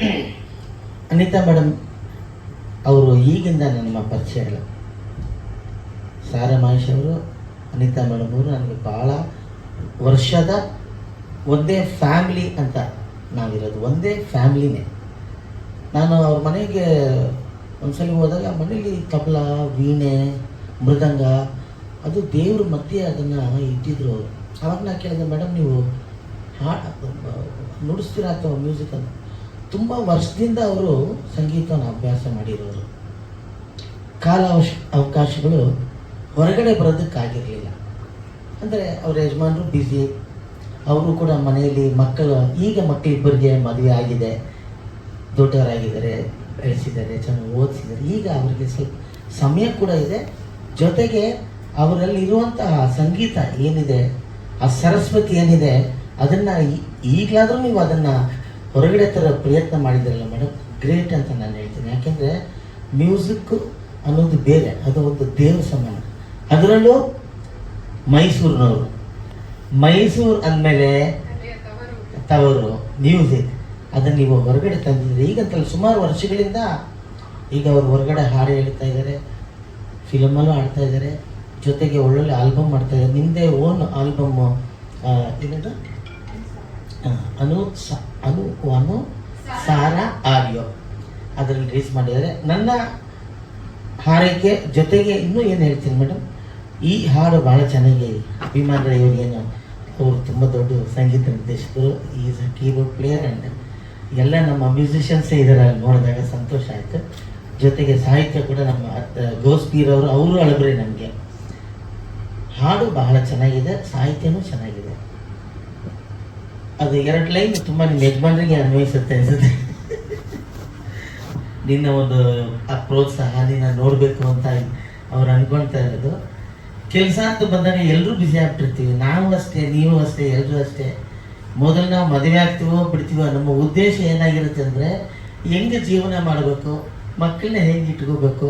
Anita madam, ಅವರು ಈಗಿಂದ ನಮ್ಮ ಪರಿಚಯ ಇಲ್ಲ ಸಾರಾ ಮಹೇಶ್ ಅವರು, ಅನಿತಾ ಮೇಡಮ್ ಅವರು ನನಗೆ ಭಾಳ ವರ್ಷದ ಒಂದೇ ಫ್ಯಾಮಿಲಿ ಅಂತ ನಾವಿರೋದು. ಒಂದೇ ಫ್ಯಾಮ್ಲಿನೇ. ನಾನು ಅವ್ರ ಮನೆಗೆ ಒಂದ್ಸಲ ಹೋದಾಗ ಮನೇಲಿ ತಬಲ, ವೀಣೆ, ಮೃದಂಗ, ಅದು ದೇವ್ರ ಮಧ್ಯೆ ಅದನ್ನು ಇಟ್ಟಿದ್ರು ಅವರು. ಅವಾಗ ಕೇಳಿದೆ, ಮೇಡಮ್, ನೀವು ಹಾ ನುಡಿಸ್ತೀರಾ ಅಥವಾ ಮ್ಯೂಸಿಕ್ ತುಂಬ ವರ್ಷದಿಂದ ಅವರು ಸಂಗೀತವನ್ನು ಅಭ್ಯಾಸ ಮಾಡಿರೋರು. ಕಾಲ ಅವಕಾಶಗಳು ಹೊರಗಡೆ ಬರೋದಕ್ಕಾಗಿರಲಿಲ್ಲ. ಅಂದರೆ ಅವ್ರ ಯಜಮಾನರು ಬ್ಯುಸಿ ಅವರು ಕೂಡ ಮನೆಯಲ್ಲಿ ಮಕ್ಕಳು, ಈಗ ಮಕ್ಕಳಿಬ್ಬರಿಗೆ ಮದುವೆ ಆಗಿದೆ, ದೊಡ್ಡವರಾಗಿದ್ದಾರೆ, ಬೆಳೆಸಿದ್ದಾರೆ, ಚೆನ್ನಾಗಿ ಓದಿಸಿದ್ದಾರೆ. ಈಗ ಅವರಿಗೆ ಸ್ವಲ್ಪ ಸಮಯ ಕೂಡ ಇದೆ. ಜೊತೆಗೆ ಅವರಲ್ಲಿ ಇರುವಂತಹ ಸಂಗೀತ ಏನಿದೆ, ಆ ಸರಸ್ವತಿ ಏನಿದೆ, ಅದನ್ನು ಈಗಲಾದರೂ ನೀವು ಅದನ್ನು ಹೊರಗಡೆ ಥರ ಪ್ರಯತ್ನ ಮಾಡಿದ್ರಲ್ಲ ಮೇಡಮ್ ಗ್ರೇಟ್ ಅಂತ ನಾನು ಹೇಳ್ತೀನಿ. ಯಾಕೆಂದರೆ ಮ್ಯೂಸಿಕ್ ಅನ್ನೋದು ಬೇರೆ, ಅದು ಒಂದು ದೇವ ಸಮಾನ ಅದರಲ್ಲೂ ಮೈಸೂರಿನವರು. ಮೈಸೂರು ಅಂದಮೇಲೆ ತವರು ಮ್ಯೂಸಿಕ್ ಅದನ್ನು ನೀವು ಹೊರಗಡೆ ತಂದಿದ್ದೀರಿ. ಈಗಂತಲ್ಲ ಸುಮಾರು ವರ್ಷಗಳಿಂದ ಈಗ ಅವರು ಹೊರಗಡೆ ಹಾಡು ಹೇಳ್ತಾ ಇದ್ದಾರೆ, ಫಿಲಮಲ್ಲೂ ಆಡ್ತಾ ಇದ್ದಾರೆ, ಜೊತೆಗೆ ಒಳ್ಳೊಳ್ಳೆ ಆಲ್ಬಮ್ ಮಾಡ್ತಾ ಇದ್ದಾರೆ. ನಿಮ್ಮದೇ ಓನ್ ಆಲ್ಬಮ್ ಏನದು? ಅನು ಅನು ಅನು ಸಾರಾ ಆಡಿಯೋ ಅದರಲ್ಲಿ ರಿಲೀಸ್ ಮಾಡಿದರೆ ನನ್ನ ಹಾರೈಕೆ ಜೊತೆಗೆ ಇನ್ನೂ ಏನು ಹೇಳ್ತೀನಿ ಮೇಡಮ್ ಈ ಹಾಡು ಭಾಳ ಚೆನ್ನಾಗಿ ಅಭಿಮಾನ ಇವರಿಗೇನು ಅವರು ತುಂಬ ದೊಡ್ಡ ಸಂಗೀತ ನಿರ್ದೇಶಕರು is a keyboard player and ಎಲ್ಲ ನಮ್ಮ ಮ್ಯೂಸಿಷಿಯನ್ಸೇ ಇದ್ದಾರೆ ನೋಡಿದಾಗ ಸಂತೋಷ ಆಯಿತು. ಜೊತೆಗೆ ಸಾಹಿತ್ಯ ಕೂಡ ನಮ್ಮ ಗೋಸ್ಪೀರ್ ಅವರು ಅವರು ನಮಗೆ. ಹಾಡು ಬಹಳ ಚೆನ್ನಾಗಿದೆ, ಸಾಹಿತ್ಯನೂ ಚೆನ್ನಾಗಿದೆ. ಅದು ಎರಡು ಲೈನ್ ತುಂಬ ನಿಮ್ಮ ಯಜಮಾನರಿಗೆ ಅನ್ವಯಿಸುತ್ತೆ ಅನ್ಸುತ್ತೆ. ನಿನ್ನ ಒಂದು ಆ ಪ್ರೋತ್ಸಾಹ ನಿನ್ನ ನೋಡಬೇಕು ಅಂತ ಅವ್ರು ಅನ್ಕೊಂತಾ ಇರೋದು. ಕೆಲಸ ಅಂತ ಬಂದಾಗ ಎಲ್ಲರೂ ಬ್ಯುಸಿ ಆಗ್ಬಿಟ್ಟಿರ್ತೀವಿ. ನಾವು ಅಷ್ಟೇ, ನೀವು ಅಷ್ಟೇ ಎಲ್ಲರೂ ಅಷ್ಟೇ. ಮೊದಲು ನಾವು ಮದುವೆ ಆಗ್ತೀವೋ ಬಿಡ್ತೀವೋ ನಮ್ಮ ಉದ್ದೇಶ ಏನಾಗಿರುತ್ತೆ ಅಂದರೆ ಹೆಂಗೆ ಜೀವನ ಮಾಡಬೇಕು, ಮಕ್ಕಳನ್ನ ಹೇಗೆ ಇಟ್ಕೋಬೇಕು,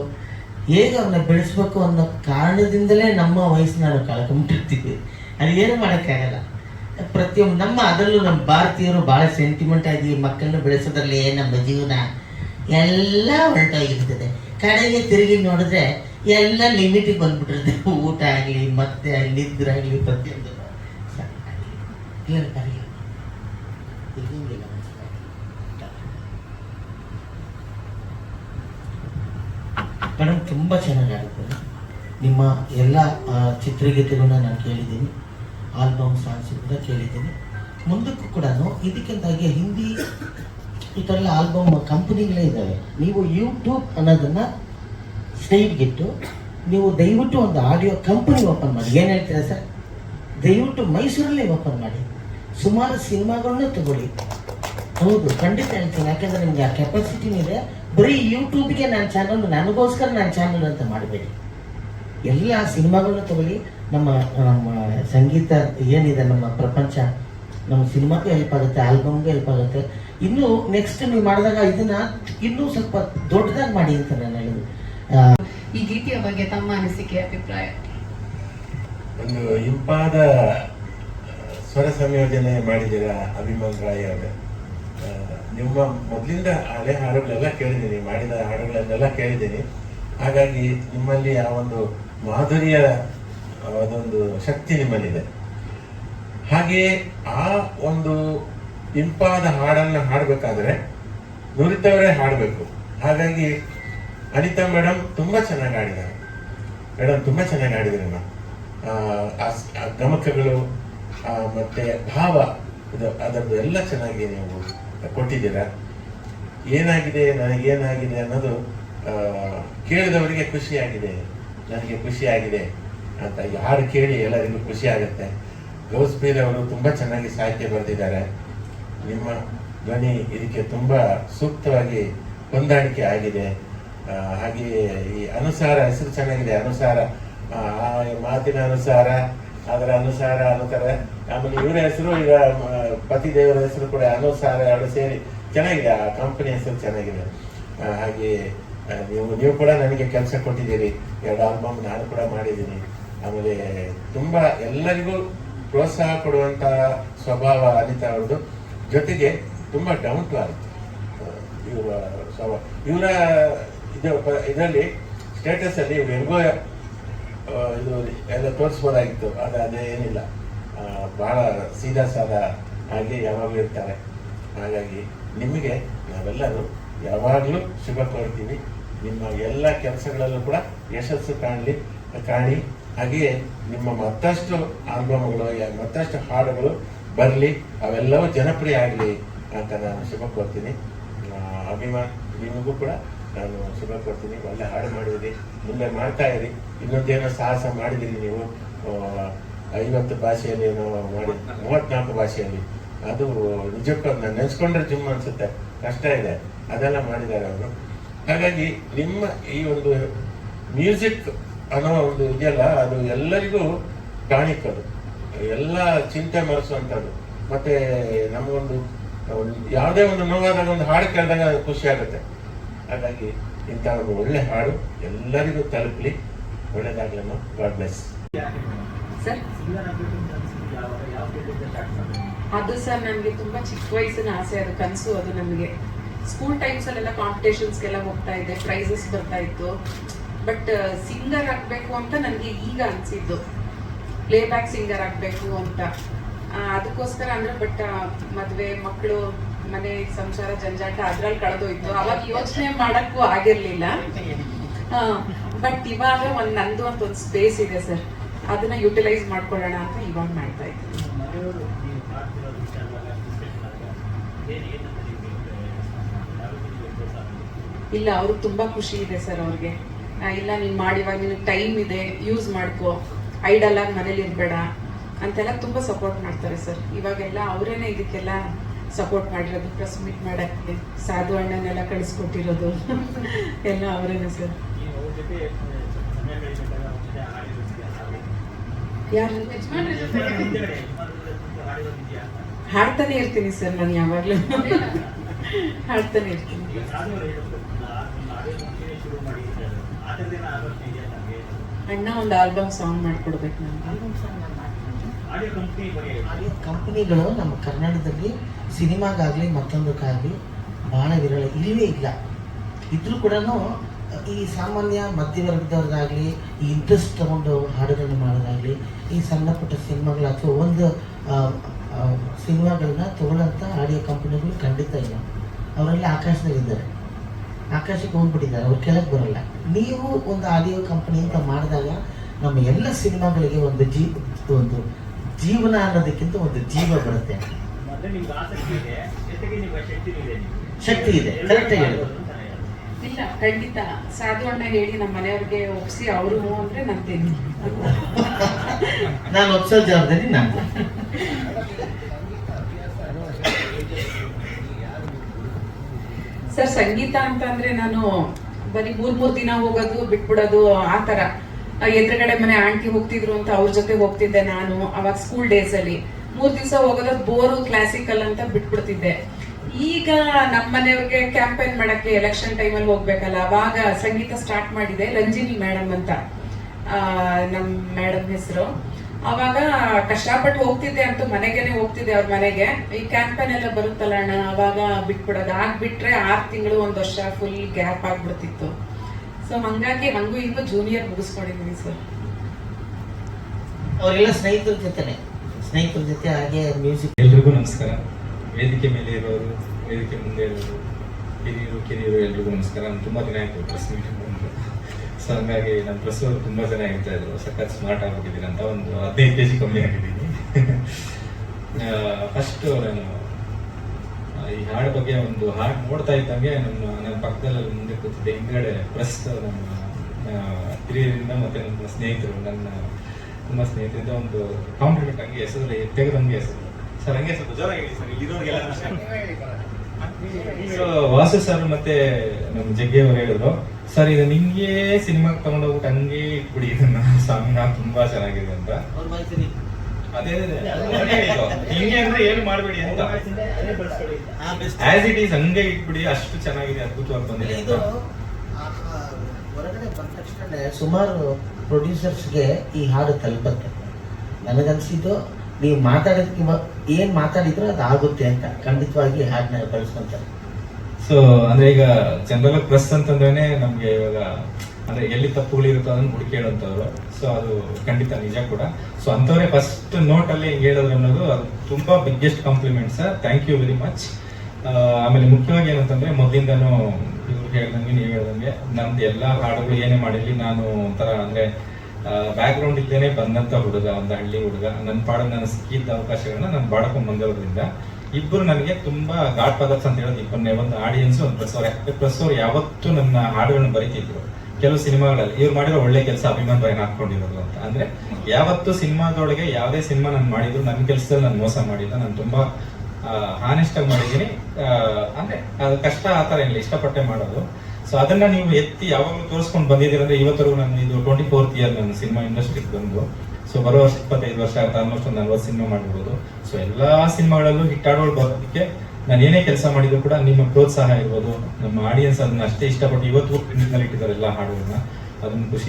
ಹೇಗೆ ಅವ್ರನ್ನ ಬೆಳೆಸ್ಬೇಕು ಅನ್ನೋ ಕಾರಣದಿಂದಲೇ ನಮ್ಮ ವಯಸ್ಸನ್ನ ನಾವು ಕಳ್ಕೊಂಬಿಟ್ಟಿರ್ತೀವಿ. ಅದು ಏನು ಮಾಡೋಕ್ಕಾಗಲ್ಲ. ಪ್ರತಿಯೊಂದು ನಮ್ಮ ಅದರಲ್ಲೂ ನಮ್ಮ ಭಾರತೀಯರು ಭಾಳ ಸೆಂಟಿಮೆಂಟ್ ಆಗಿ ಮಕ್ಕಳನ್ನ ಬೆಳೆಸೋದ್ರಲ್ಲಿ ನಮ್ಮ ಜೀವನ ಎಲ್ಲ ಹೊರಟಾಗಿರ್ತದೆ ಕಡೆಗೆ ತಿರುಗಿ ನೋಡಿದ್ರೆ ಎಲ್ಲ ಲಿಮಿಟಿಗೆ ಬಂದ್ಬಿಟ್ಟಿರುತ್ತೆ. ಊಟ ಆಗಲಿ, ಮತ್ತೆ ನಿದ್ರೆ ಆಗಲಿ, ಪ್ರತಿಯೊಂದು. ಮೇಡಮ್ ತುಂಬ ಚೆನ್ನಾಗಿ ಆಗುತ್ತೆ ನಿಮ್ಮ ಎಲ್ಲ ಚಿತ್ರಗೀತೆಗಳನ್ನ ನಾನು ಕೇಳಿದ್ದೀನಿ. ಆಲ್ಬಮ್ ಸಾಂಗ್ಸ್ ಕೂಡ ಕೇಳಿದ್ದೀನಿ. ಮುಂದಕ್ಕೂ ಕೂಡ ಇದಕ್ಕಿಂತಾಗಿ ಹಿಂದಿ ಈ ಥರ ಆಲ್ಬಮ್ ಕಂಪ್ನಿಗಳೇ ಇದ್ದಾವೆ. ನೀವು ಯೂಟ್ಯೂಬ್ ಅನ್ನೋದನ್ನು ಸೈಡ್ಗಿಟ್ಟು ನೀವು ದಯವಿಟ್ಟು ಒಂದು ಆಡಿಯೋ ಕಂಪನಿ ಓಪನ್ ಮಾಡಿ. ಏನು ಹೇಳ್ತೀರಾ ಸರ್? ದಯವಿಟ್ಟು ಮೈಸೂರಲ್ಲೇ ಓಪನ್ ಮಾಡಿ. ಸುಮಾರು ಸಿನಿಮಾಗಳನ್ನ ತಗೊಳ್ಳಿ. ಹೌದು, ಖಂಡಿತ ಹೇಳ್ತೀನಿ. ಯಾಕೆಂದ್ರೆ ನಿಮಗೆ ಆ ಕೆಪಾಸಿಟಿನೂ ಇದೆ. ಬರೀ ಯೂಟ್ಯೂಬ್ಗೆ ನಾನು ಚಾನಲ್ ನನಗೋಸ್ಕರ ನಾನು ಚಾನಲ್ ಅಂತ ಮಾಡಬೇಡಿ. ಎಲ್ಲ ಸಿನಿಮಾಗಳನ್ನ ತಗೊಳ್ಳಿ. ನಮ್ಮ ನಮ್ಮ ಸಂಗೀತ ಏನಿದೆ ನಮ್ಮ ಪ್ರಪಂಚ ನಮ್ಮ ಸಿನಿಮಾಗೂ ಹೆಲ್ಪ್ ಆಗುತ್ತೆ ಆಲ್ಬಮ್ಗೆ ಹೆಲ್ಪ್ ಆಗುತ್ತೆ. ಇನ್ನು ನೆಕ್ಸ್ಟ್ ನೀವು ಮಾಡಿದಾಗ ಇದನ್ನ ಇನ್ನೂ ಸ್ವಲ್ಪ ದೊಡ್ಡದಾಗಿ ಮಾಡಿ ಅಂತ ನಾನು ಹೇಳಿದ್ರು ಆ, ಈ ಗೀತೆಯ ಬಗ್ಗೆ ತಮ್ಮ ಅನಿಸಿಕೆ ಅಭಿಪ್ರಾಯ? ಒಂದು ಇಂಪಾದ ಸ್ವರ ಸಂಯೋಜನೆ ಮಾಡಿದ್ದೀರ ಅಭಿಮಾನ್ ರಾಯ್ ಅವರೇ. ಆ, ನಿಮ್ಮ ಮೊದಲಿಂದ ಹಳೆ ಹಾಡುಗಳೆಲ್ಲ ಕೇಳಿದ್ದೀನಿ ಮಾಡಿದ ಹಾಡುಗಳನ್ನೆಲ್ಲ ಕೇಳಿದ್ದೀನಿ. ಹಾಗಾಗಿ ನಿಮ್ಮಲ್ಲಿ ಆ ಒಂದು ಮಾಧುರ್ಯ ಅದೊಂದು ಶಕ್ತಿ ನಿಮ್ಮಲ್ಲಿದೆ. ಹಾಗೆ ಆ ಒಂದು ಇಂಪಾದ ಹಾಡನ್ನು ಹಾಡಬೇಕಾದ್ರೆ ನುರಿತವರೇ ಹಾಡಬೇಕು. ಹಾಗಾಗಿ ಅನಿತಾ ಮೇಡಮ್ ತುಂಬ ಚೆನ್ನಾಗಿ ಹಾಡಿದ್ದಾರೆ. ಮೇಡಮ್ ತುಂಬ ಚೆನ್ನಾಗಿ ಹಾಡಿದ್ರಿ ಆ, ಆ ಗಮಕಗಳು ಮತ್ತು ಭಾವ ಇದು ಅದರದ್ದು ಎಲ್ಲ ಚೆನ್ನಾಗಿ ನೀವು ಕೊಟ್ಟಿದ್ದೀರಾ. ಏನಾಗಿದೆ ನನಗೇನಾಗಿದೆ ಅನ್ನೋದು ಕೇಳಿದವರಿಗೆ ಖುಷಿಯಾಗಿದೆ. ನನಗೆ ಖುಷಿಯಾಗಿದೆ ಅಂತ ಯಾರು ಕೇಳಿ ಎಲ್ಲರಿಗೂ ಖುಷಿ ಆಗುತ್ತೆ. ಗೌಸ್ಪೀರ್ ಅವರು ತುಂಬ ಚೆನ್ನಾಗಿ ಸಾಹಿತ್ಯ ಬರೆದಿದ್ದಾರೆ. ನಿಮ್ಮ ಧ್ವನಿ ಇದಕ್ಕೆ ತುಂಬ ಸೂಕ್ತವಾಗಿ ಹೊಂದಾಣಿಕೆ ಆಗಿದೆ. ಹಾಗೆಯೇ ಈ ಅನುಸಾರ, ಹೆಸರು ಚೆನ್ನಾಗಿದೆ, ಅನುಸಾರ. ಮಾತಿನ ಅನುಸಾರ, ಅದರ ಅನುಸಾರ ಅನುಸಾರ ಆಮೇಲೆ ಇವರ ಹೆಸರು, ಈಗ ಪತಿ ದೇವರ ಹೆಸರು ಕೂಡ ಅನುಸಾರ ಎರಡು ಸೇರಿ ಚೆನ್ನಾಗಿದೆ. ಆ ಕಂಪನಿ ಹೆಸರು ಚೆನ್ನಾಗಿದೆ. ಹಾಗೆಯೇ ನೀವು ನೀವು ಕೂಡ ನನಗೆ ಕೆಲಸ ಕೊಟ್ಟಿದ್ದೀರಿ. ಎರಡು ಆಲ್ಬಮ್ ನಾನು ಕೂಡ ಮಾಡಿದ್ದೀನಿ. ಆಮೇಲೆ ತುಂಬಾ ಎಲ್ಲರಿಗೂ ಪ್ರೋತ್ಸಾಹ ಕೊಡುವಂತ ಸ್ವಭಾವ ಅನಿತಾ ಅವ್ರದ್ದು. ಜೊತೆಗೆ ತುಂಬಾ ಡೌನ್ ಟು ಅರ್ತ್ ಇವರ ಸ್ವಭಾವ. ಇವರ ಇದು ಇದರಲ್ಲಿ ಸ್ಟೇಟಸಲ್ಲಿ ಇವ್ರು ಹೆಂಗೋ ಇದು, ಎಲ್ಲ ತೋರಿಸ್ಬೋದಾಗಿತ್ತು. ಅದೇ ಏನಿಲ್ಲ. ಬಹಳ ಸೀದಾ ಸಾದಾ ಆಗಿ ಯಾವಾಗಲೂ ಇರ್ತಾರೆ. ಹಾಗಾಗಿ ನಿಮಗೆ ನಾವೆಲ್ಲರೂ ಯಾವಾಗಲೂ ಶುಭ ಕೋರ್ತೀವಿ. ನಿಮ್ಮ ಎಲ್ಲ ಕೆಲಸಗಳಲ್ಲೂ ಕೂಡ ಯಶಸ್ಸು ಕಾಣಲಿ, ಕಾಣಿ. ಹಾಗೆಯೇ ನಿಮ್ಮ ಮತ್ತಷ್ಟು ಆಲ್ಬಮ್ಗಳು ಮತ್ತಷ್ಟು ಹಾಡುಗಳು ಬರಲಿ, ಅವೆಲ್ಲವೂ ಜನಪ್ರಿಯ ಆಗಲಿ ಅಂತ ನಾನು ಶುಭ ಕೋರ್ತೀನಿ. ಅಭಿಮಾನ ನಿಮಗೂ ಕೂಡ ನಾನು ಶುಭ ಕೋರ್ತೀನಿ. ಒಳ್ಳೆ ಹಾಡು ಮಾಡಿದಿರಿ, ಮುಂದೆ ಮಾಡ್ತಾ ಇರಿ. ಇನ್ನೊಂದೇನೋ ಸಾಹಸ ಮಾಡಿದಿರಿ ನೀವು. ಐವತ್ತು ಭಾಷೆಯಲ್ಲಿ ಏನೋ ಮಾಡಿ, ಮೂವತ್ನಾಲ್ಕು ಭಾಷೆಯಲ್ಲಿ. ಅದು ನಿಜಕ್ಕೂ ನಾನು ನೆನೆಸ್ಕೊಂಡ್ರೆ ಜುಮ್ ಅನ್ಸುತ್ತೆ. ಕಷ್ಟ ಇದೆ. ಅದೆಲ್ಲ ಮಾಡಿದ್ದಾರೆ ಅವರು. ಹಾಗಾಗಿ ನಿಮ್ಮ ಈ ಒಂದು ಮ್ಯೂಸಿಕ್ ಅನ್ನೋ ಒಂದು ಇದೆಯಲ್ಲ, ಅದು ಎಲ್ಲರಿಗೂ ಅದು ಎಲ್ಲ ಚಿಂತೆ ಮರೆಸುವಂಥದ್ದು. ಮತ್ತೆ ನಮಗೊಂದು ಯಾವುದೇ ಒಂದು ನೋವಾದಾಗ ಒಂದು ಹಾಡು ಕೇಳಿದಾಗ ಖುಷಿ ಆಗುತ್ತೆ. ಹಾಗಾಗಿ ಇಂಥ ಒಂದು ಒಳ್ಳೆ ಹಾಡು ಎಲ್ಲರಿಗೂ ತಲುಪಲಿ. ಒಳ್ಳೆಯದಾಗಲಿ ಗಾಡ್ ಬ್ಲೆಸ್ ಅದು ಸರ್ ನನಗೆ ತುಂಬಾ ಚಿಕ್ಕ ವಯಸ್ಸಿನ ಆಸೆ ಅದು, ಕನಸು ಅದು ನಮಗೆ. ಸ್ಕೂಲ್ ಟೈಮ್ಸ್ ಅಲ್ಲೆಲ್ಲ ಕಾಂಪಿಟೇಷನ್ಸ್ಗೆಲ್ಲ ಹೋಗ್ತಾ ಇದ್ದೆ ಪ್ರೈಸಸ್ ಬರ್ತಾ ಇತ್ತು. ಬಟ್ ಸಿಂಗರ್ ಆಗಬೇಕು ಅಂತ ನನಗೆ ಈಗ ಅನ್ಸಿದ್ದು. ಪ್ಲೇಬ್ಯಾಕ್ ಸಿಂಗರ್ ಆಗಬೇಕು ಅಂತ. ಅದಕ್ಕೋಸ್ಕರ ಅಂದ್ರೆ ಬಟ್ ಮದುವೆ ಮಕ್ಕಳು ಮನೆ ಸಂಸಾರ, ಜಂಜಾಟ ಅದ್ರಲ್ಲಿ ಕಳೆದೋಯ್ತು. ಅವಾಗ ಯೋಚನೆ ಮಾಡೋಕ್ಕೂ ಆಗಿರಲಿಲ್ಲ. ಬಟ್ ಇವಾಗ ಒಂದು ನಂದು ಅಂತ ಒಂದು ಸ್ಪೇಸ್ ಇದೆ ಸರ್. ಅದನ್ನ ಯುಟಿಲೈಸ್ ಮಾಡ್ಕೊಳ್ಳೋಣ ಅಂತ ಇವಾಗ ಮಾಡ್ತಾ ಇದ್ದೀನಿ ಮನೆಯವರು ನೀವು ಮಾಡ್ತಿರೋ ವಿಚಾರ ಏನು ಏನಂತ ನಿಮಗೆ ಯಾವ ರೀತಿ ಪ್ರೋತ್ಸಾಹ ಇಲ್ಲ, ಅವ್ರಿಗೆ ತುಂಬಾ ಖುಷಿ ಇದೆ ಸರ್ ಅವ್ರಿಗೆ. ಇಲ್ಲ, ನೀನ್ ಮಾಡಿವಾಗ ನಿನಗೆ ಟೈಮ್ ಇದೆ ಯೂಸ್ ಮಾಡ್ಕೋ. ಐಡಲ್ ಆಗಿ ಮನೇಲಿ ಇರಬೇಡ. ಅಂತೆಲ್ಲ ತುಂಬಾ ಸಪೋರ್ಟ್ ಮಾಡ್ತಾರೆ ಸರ್. ಇವಾಗೆಲ್ಲ ಅವರೇನೆ ಇದಕ್ಕೆಲ್ಲ ಸಪೋರ್ಟ್ ಮಾಡಿರೋದು ಪ್ರೆಸ್ ಮೀಟ್ ಮಾಡಕ್ಕೆ ಸಾಧು ಅಣ್ಣನೆಲ್ಲ ಕಳಿಸ್ಕೊಟ್ಟಿರೋದು. ಎಲ್ಲ ಅವರೇನೆ ಸರ್. ಯಾರು? ಹಾಡ್ತಾನೆ ಇರ್ತೀನಿ ಸರ್ ನಾನು ಯಾವಾಗಲೂ. ಹಾಡ್ತಾನೆ ಇರ್ತೀನಿ. ಅಣ್ಣ ಒಂದು ಆಲ್ಬಮ್ ಸಾಂಗ್ ಮಾಡ್ಕೊಡ್ಬೇಕು ನಮ್ಗೆ. ಕಂಪನಿಗಳು ನಮ್ಮ ಕರ್ನಾಟಕದಲ್ಲಿ ಸಿನಿಮಾಗಾಗಲಿ ಮತ್ತೊಂದಕ್ಕಾಗಲಿ ಬಹಳ ವಿರಳ ಇಲ್ಲವೇ ಇಲ್ಲ. ಇದ್ರೂ ಕೂಡ ಈ ಸಾಮಾನ್ಯ ಮಧ್ಯವರ್ಗದವ್ರದ್ದಾಗಲಿ ಈ ಇಂಟ್ರೆಸ್ಟ್ ತಗೊಂಡು ಹಾಡುಗಳನ್ನು ಮಾಡೋದಾಗಲಿ ಈ ಸಣ್ಣ ಪುಟ್ಟ ಸಿನಿಮಾಗಳು ಅಥವಾ ಒಂದು ಸಿನಿಮಾಗಳನ್ನ ತಗೊಳ್ಳೋಂಥ ಆಡಿಯೋ ಕಂಪ್ನಿಗಳು ಖಂಡಿತ ಇಲ್ಲ. ಅವರೆಲ್ಲ ಆಕಾಶದಲ್ಲಿದ್ದಾರೆ. ಆಕಾಶಕ್ಕೆ ಹೋಗ್ಬಿಟ್ಟಿದ್ದಾರೆ ಅವ್ರು ಕೆಳಗೆ ಬರಲ್ಲ. ನೀವು ಒಂದು ಆಡಿಯೋ ಕಂಪನಿ ಅಂತ ಮಾಡಿದಾಗ ನಮ್ಮ ಎಲ್ಲ ಸಿನಿಮಾಗಳಿಗೆ ಒಂದು ಜೀ ಒಂದು ಜೀವನ ಅನ್ನೋದಕ್ಕಿಂತ ಒಂದು ಜೀವ ಬರುತ್ತೆ. ಶಕ್ತಿ ಇದೆ ಕರೆಕ್ಟ್ ಆಗಿ. ಇಲ್ಲ ಖಂಡಿತ. ಸಾಧು ಅಣ್ಣ ಹೇಳಿ ನಮ್ಮ ಮನೆಯವ್ರಿಗೆ ಒಪ್ಸಿ ಅವರು ಅಂದ್ರೆ ನಂತೇನೆ. ನಾನು ಒಪ್ಸೋ ಜವಾಬ್ದಾರಿ ನಾನು ಸರ್ ಸಂಗೀತ ಅಂತ ಅಂದ್ರೆ ನಾನು ಬರೀ ಮೂರ್ ಮೂರ್ ದಿನ ಹೋಗೋದು ಬಿಟ್ಬಿಡೋದು ಆ ತರ. ಎದುರುಗಡೆ ಮನೆ ಆಂಟಿ ಹೋಗ್ತಿದ್ರು ಅಂತ ಅವ್ರ ಜೊತೆ ಹೋಗ್ತಿದ್ದೆ ನಾನು ಅವಾಗ ಸ್ಕೂಲ್ ಡೇಸ್ ಅಲ್ಲಿ. ಮೂರ್ ದಿವಸ ಹೋಗೋದು ಬೋರು ಕ್ಲಾಸಿಕಲ್ ಅಂತ ಬಿಟ್ಬಿಡ್ತಿದ್ದೆ. ಈಗ ನಮ್ಮ ಮನೆಯವ್ರಿಗೆ ಕ್ಯಾಂಪೇನ್ ಮಾಡಕ್ಕೆ ಎಲೆಕ್ಷನ್ ಟೈಮಲ್ಲಿ ಹೋಗ್ಬೇಕಲ್ಲ ಅವಾಗ ಸಂಗೀತ ಸ್ಟಾರ್ಟ್ ಮಾಡಿದೆ ರಂಜಿನಿ ಮೇಡಮ್ ಅಂತ. ಆ, ನಮ್ ಮೇಡಮ್ ಹೆಸರು. ಅವಾಗ ಕಷ್ಟಪಟ್ಟು ಹೋಗ್ತಿದ್ದೆ ಅಂತೂ ಮನೆಗೇನೆ ಹೋಗ್ತಿದ್ದೆ ಅವ್ರ ಮನೆಗೆ. ಈ ಕ್ಯಾಂಪೇನ್ ಎಲ್ಲ ಬರುತ್ತಲ್ಲ ಅಣ್ಣ ಅವಾಗ ಬಿಟ್ಬಿಡೋದು. ಆಗ್ಬಿಟ್ರೆ ಆರು ತಿಂಗಳು ಒಂದು ವರ್ಷ ಫುಲ್ ಗ್ಯಾಪ್ ಆಗ್ಬಿಡ್ತಿತ್ತು. ಸೊ ಹಂಗಾಗಿ ಹಂಗೂ ಹಿಂಗೂ ಜೂನಿಯರ್ ಮುಗಿಸ್ಕೊಂಡಿದ್ದೀನಿ ಸರ್ ಅವರೆಲ್ಲ ಸ್ನೇಹಿತರ ಜೊತೆನೆ. ಸ್ನೇಹಿತರ ಜೊತೆ ಹಾಗೆ ಮ್ಯೂಸಿಕ್ ಎಲ್ರಿಗೂ ನಮಸ್ಕಾರ. ವೇದಿಕೆ ಮೇಲೆ ಇರೋರು ವೇದಿಕೆ ಮುಂದೆ ಇರೋರು ಹಿರಿಯರು ಕಿರಿಯರು ಎಲ್ರಿಗೂ ನಮಸ್ಕಾರ. ನಾನು ತುಂಬ ದಿನ ಆಯ್ತು ಪ್ರೆಸ್ ಮೀಟಿಂಗ್ ಬಂದು. ಸೊ ಹಂಗಾಗಿ ನಮ್ಮ ಪ್ರೆಸ್ ಅವರು ತುಂಬ ಜನ ಹೇಳ್ತಾ ಇದ್ರು ಸಖತ್ ಸ್ಮಾರ್ಟ್ ಆಗ್ಬಿಟ್ಟಿದ್ದೀನಿ ಅಂತ ಒಂದು ಹದಿನೈದು ಕೆ ಜಿ ಕಮ್ಮಿ ಆಗಿದ್ದೀನಿ. ಫಸ್ಟ್ ನಾನು ಈ ಹಾಡು ಬಗ್ಗೆ ಒಂದು ಹಾಡು ನೋಡ್ತಾ ಇದ್ದಂಗೆ ನಮ್ಮ ನನ್ನ ಪಕ್ಕದಲ್ಲಿ ಮುಂದೆ ಕೂತಿದ್ದೆ. ಹಿಂದ್ಗಡೆ ಪ್ರೆಸ್ ನಮ್ಮ ಹಿರಿಯರಿಂದ ಮತ್ತೆ ನಮ್ಮ ಸ್ನೇಹಿತರು ನನ್ನ ತುಂಬ ಸ್ನೇಹಿತರಿಂದ ಒಂದು ಕಾಂಪ್ಲಿಮೆಂಟ್ ಹಂಗೆ ಹೆಸರು ತೆಗೆದಂಗೆ ಹೆಸರು. ಸರ್ ಹಂಗೆ ಸ್ವಲ್ಪ ಜೋರ ಹೇಳಿ ಸರ್ ಇಲ್ಲಿರೋರಿಗೆಲ್ಲ ಸೊ ವಾಸು ಸರ್ ಮತ್ತೆ ನಮ್ಮ ಜಗ್ಗಿ ಅವರು ಹೇಳಿದ್ರು ಸರ್ ಇದು ಸಿನಿಮಾ ಸಿನಿಮಾಗೆ ತಗೊಂಡೋಗ್ಬಿಟ್ಟು ಹಂಗೆ ಇಟ್ಬಿಡಿ ಇದನ್ನ. ಸಾಂಗ್ ತುಂಬಾ ಚೆನ್ನಾಗಿದೆ ಅಂತ. ಅದೇ ಹಿಂಗೆ ಅಂದ್ರೆ ಏನು ಮಾಡಬೇಡಿ ಅಂತ. ಅದೇ ಬಳಸ್ಕೊಳ್ಳಿ. ಆಸ್ ಇಟ್ ಈಸ್ ಹಂಗೆ ಇಟ್ಬಿಡಿ ಅಷ್ಟು ಚೆನ್ನಾಗಿದೆ ಅದ್ಭುತವಾಗಿ ಬಂದಿದೆ ಇದು ಹೊರಗಡೆ ಬಂದ ತಕ್ಷಣ ಸುಮಾರು ಪ್ರೊಡ್ಯೂಸರ್ಸ್ಗೆ ಈ ಹಾಡು ತಲುಪತ್ತೆ. ನನಗನ್ಸಿದ್ದು ನೀವು ಮಾತಾಡೋದಕ್ಕೆ ಏನು ಮಾತಾಡಿದ್ರು ಅದು ಆಗುತ್ತೆ ಅಂತ ಖಂಡಿತವಾಗಿ ಹಾಡನ್ನ ಬಳಸ್ಕೊಂತಾರೆ. ಸೊ ಅಂದ್ರೆ ಈಗ ಜನರಲ್ ಪ್ರೆಸ್ ಅಂತಂದ್ರೆ ನಮ್ಗೆ ಇವಾಗ, ಅಂದ್ರೆ ಎಲ್ಲಿ ತಪ್ಪುಗಳಿರುತ್ತೋ ಅದನ್ನ ಹುಡುಕಿ ಹೇಳುವಂತವ್ರು ಸೊ ಅದು ಖಂಡಿತ ನಿಜ ಕೂಡ. ಸೊ ಅಂತವರೇ ಫಸ್ಟ್ ನೋಟ್ ಅಲ್ಲಿ ಹಿಂಗ್ ಹೇಳಿದ್ರು ಅನ್ನೋದು ಅದು ತುಂಬಾ biggest compliment sir thank you very much ಆಮೇಲೆ ಮುಖ್ಯವಾಗಿ ಏನಂತಂದ್ರೆ ಮೊದಲಿಂದನೂ ಇವ್ರು ಹೇಳ್ದಂಗೆ ನೀವು ಹೇಳ್ದಂಗೆ, ನಮ್ದು ಎಲ್ಲ ಹಾಡುಗಳು ಏನೇ ಮಾಡಿರ್ಲಿ, ನಾನು ಒಂಥರ ಅಂದ್ರೆ ಬ್ಯಾಕ್ ಗ್ರೌಂಡ್ ಇದ್ದೇನೆ ಬಂದಂತ ಹುಡುಗ, ಒಂದು ಹಳ್ಳಿ ಹುಡುಗ. ನನ್ನ ಪಾಡ ನಾನು ಸಿಕ್ಕಿದ್ದ ಅವಕಾಶಗಳನ್ನ ನಾನು ಬಾಡ್ಕೊಂಡ್ ಬಂದವರಿಂದ. ಇಬ್ಬರು ನನಗೆ ತುಂಬಾ ಗಾಡ್ ಫಾದರ್ಸ್ ಅಂತ ಹೇಳೋದು ಇಬ್ಬರನ್ನೇ, ಒಂದು ಆಡಿಯನ್ಸ್ ಒಂದು ಪ್ಲಸ್ ಅವ್ರ ಪ್ಲಸ್ ಅವ್ರು ಯಾವತ್ತೂ ನನ್ನ ಹಾಡುಗಳನ್ನ ಬರೀತಿದ್ರು. ಕೆಲವು ಸಿನಿಮಾಗಳಲ್ಲಿ, ಇವ್ರು ಮಾಡಿರೋ ಒಳ್ಳೆ ಕೆಲಸ ಅಭಿಮಾನ ಭಯನ ಹಾಕೊಂಡಿರೋದು ಅಂತ. ಅಂದ್ರೆ ಯಾವತ್ತು ಸಿನಿಮಾದೊಳಗೆ ಯಾವುದೇ ಸಿನಿಮಾ ನಾನು ಮಾಡಿದ್ರು, ನನ್ನ ಕೆಲಸದಲ್ಲಿ ನಾನು ಮೋಸ ಮಾಡಿಲ್ಲ. ನಾನು ತುಂಬಾ ಹಾನೆಸ್ಟ್ ಆಗಿ ಮಾಡಿದ್ದೀನಿ. ಅಂದ್ರೆ, ಅದು ಕಷ್ಟ ಆ ಥರ ಇಲ್ಲ, ಇಷ್ಟಪಟ್ಟೆ ಮಾಡೋದು. ಸೊ ಅದನ್ನ ನೀವು ಎತ್ತಿ ಯಾವಾಗಲೂ ತೋರಿಸ್ಕೊಂಡು ಬಂದಿದ್ದೀರಂದ್ರೆ ಇವತ್ತರೆಗೂ ನಾನು ಇದು ಟ್ವೆಂಟಿ ಫೋರ್ತ್ ಇಯರ್ ನನ್ನ ಸಿನಿಮಾ ಇಂಡಸ್ಟ್ರಿಗೆ ಬಂದು ಸೊ ಬರೋ ವರ್ಷ ಇಪ್ಪತ್ತೈದು ವರ್ಷ ಆಗುತ್ತೆ ಆಲ್ಮೋಸ್ಟ್ ಒಂದು ನಲ್ವತ್ತು ಸಿನಿಮಾ ಮಾಡಿರ್ಬೋದು ಸೊ ಎಲ್ಲಾ ಸಿನಿಮಾಗಳಲ್ಲೂ ಹಿಟ್ ಆಡೋಳು ಬರೋದಕ್ಕೆ ನಾನು ಏನೇ ಕೆಲಸ ಮಾಡಿದ್ರು ಕೂಡ ನಿಮ್ಮ ಪ್ರೋತ್ಸಾಹ ಇರ್ಬೋದು. ನಮ್ಮ ಆಡಿಯನ್ಸ್ ಅದನ್ನ ಅಷ್ಟೇ ಇಷ್ಟಪಟ್ಟು ಇವತ್ತು ಇಟ್ಟಿದ್ದಾರೆ ಎಲ್ಲ ಹಾಡುಗಳನ್ನ ಅದನ್ನ ಖುಷಿ